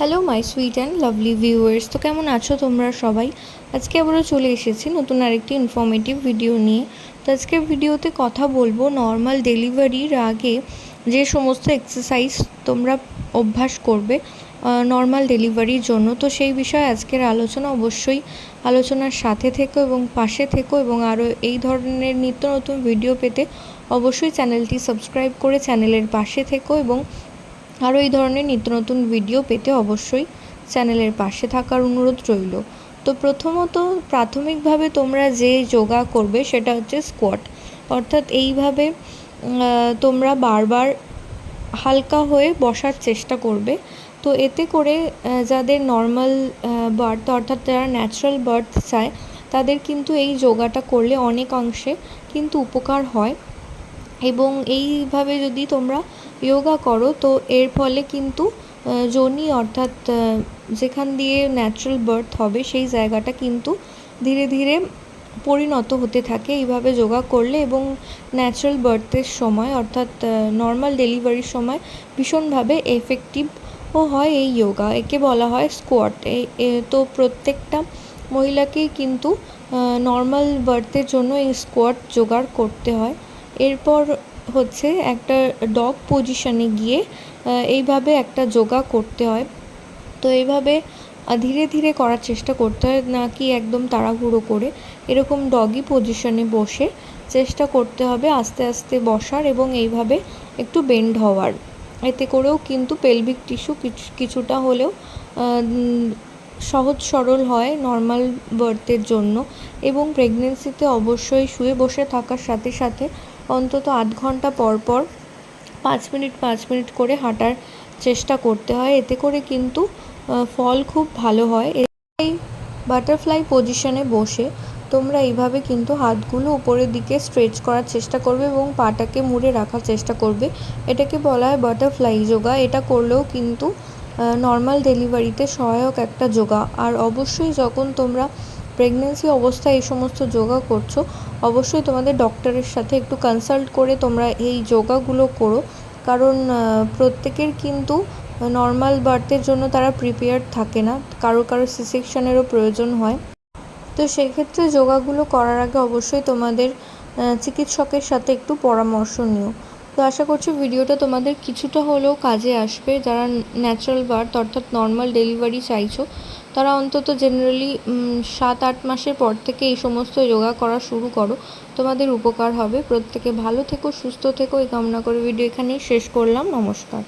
Hello my sweet and lovely viewers তো কেমন আছো তোমরা সবাই? আজকে আবারও চলে এসেছি নতুন আরেকটি ইনফর্মেটিভ ভিডিও নিয়ে। তো আজকের ভিডিওতে কথা বলব নর্মাল ডেলিভারির আগে যে সমস্ত এক্সারসাইজ তোমরা অভ্যাস করবে নর্মাল ডেলিভারির জন্য। তো সেই বিষয়ে আজকের আলোচনা অবশ্যই আলোচনার সাথে থেকো এবং পাশে থেকো এবং আরও এই ধরনের নিত্য নতুন ভিডিও পেতে অবশ্যই চ্যানেলটি সাবস্ক্রাইব করে চ্যানেলের পাশে থেকো এবং আরও এই ধরনের নিত্য নতুন ভিডিও পেতে অবশ্যই চ্যানেলের পাশে থাকার অনুরোধ রইল। তো প্রথমত প্রাথমিকভাবে তোমরা যে যোগা করবে সেটা হচ্ছে স্কোয়াট অর্থাৎ এইভাবে তোমরা বারবার হালকা হয়ে বসার চেষ্টা করবে। তো এতে করে যাদের নর্মাল বার্থ অর্থাৎ যারা ন্যাচারাল বার্থ চায়, তাদের কিন্তু এই যোগাটা করলে অনেক অংশে কিন্তু উপকার হয়। এবং এইভাবে যদি তোমরা যোগা করো, তো এর ফলে কিন্তু যোনি অর্থাৎ যেখান দিয়ে ন্যাচারাল বার্থ হবে, সেই জায়গাটা কিন্তু ধীরে ধীরে পরিণত হতে থাকে। এইভাবে যোগা করলে এবং ন্যাচারাল বার্থের সময়, অর্থাৎ নর্মাল ডেলিভারির সময় ভীষণভাবে এফেক্টিভও হয় এই যোগা একে বলা হয় স্কোয়াট তো প্রত্যেকটা মহিলাকেই কিন্তু নর্মাল বার্থের জন্য এই স্কোয়াট জোগাড় করতে হয়। এরপর হচ্ছে একটা ডগ পজিশনে গিয়ে এইভাবে একটা যোগা করতে হয়। তো এইভাবে ধীরে ধীরে করার চেষ্টা করতে হয় না কি একদম তাড়াহুড়ো করে। এরকম ডগি পজিশনে বসে চেষ্টা করতে হবে আস্তে আস্তে বসার এবং এইভাবে একটু বেন্ড হওয়ার। এতে করেও কিন্তু পেলভিক টিস্যু কিছুটা হলেও সহজ সরল হয় নর্মাল বার্থের জন্য। এবং প্রেগনেন্সিতে অবশ্যই শুয়ে বসে থাকার সাথে সাথে অন্তত আধ ঘণ্টা পর পর পাঁচ মিনিট পাঁচ মিনিট করে হাঁটার চেষ্টা করতে হয়। এতে করে কিন্তু ফল খুব ভালো হয়। এই বাটারফ্লাই পজিশনে বসে তোমরা এইভাবে কিন্তু হাতগুলো উপরের দিকে স্ট্রেচ করার চেষ্টা করবে এবং পাটাকে মুড়ে রাখার চেষ্টা করবে। এটাকে বলা হয় বাটারফ্লাই যোগা। এটা করলেও কিন্তু নর্মাল ডেলিভারিতে সহায়ক একটা যোগা। আর অবশ্যই যখন তোমরা প্রেগনেন্সি অবস্থায় এই সমস্ত যোগা করছ, অবশ্যই তোমাদের ডক্টরের সাথে একটু কনসাল্ট করে তোমরা এই যোগাগুলো করো। কারণ প্রত্যেকের কিন্তু নর্মাল বার্থের জন্য তারা প্রিপেয়ার্ড থাকে না, কারও কারও সিসেকশনেরও প্রয়োজন হয়। তো সেক্ষেত্রে যোগাগুলো করার আগে অবশ্যই তোমাদের চিকিৎসকের সাথে একটু পরামর্শ নিও। তো আশা করছি ভিডিওটা তোমাদের কিছুটা হলেও কাজে আসবে। যারা ন্যাচারাল বার্থ অর্থাৎ নর্মাল ডেলিভারি চাইছো, তারা অন্তত জেনারেলি সাত আট মাসের পর থেকে এই সমস্ত যোগা করা শুরু করো। তোমাদের উপকার হবে। প্রত্যেকে ভালো থেকো, সুস্থ থেকো। এই কামনা করে ভিডিও এখানেই শেষ করলাম। নমস্কার।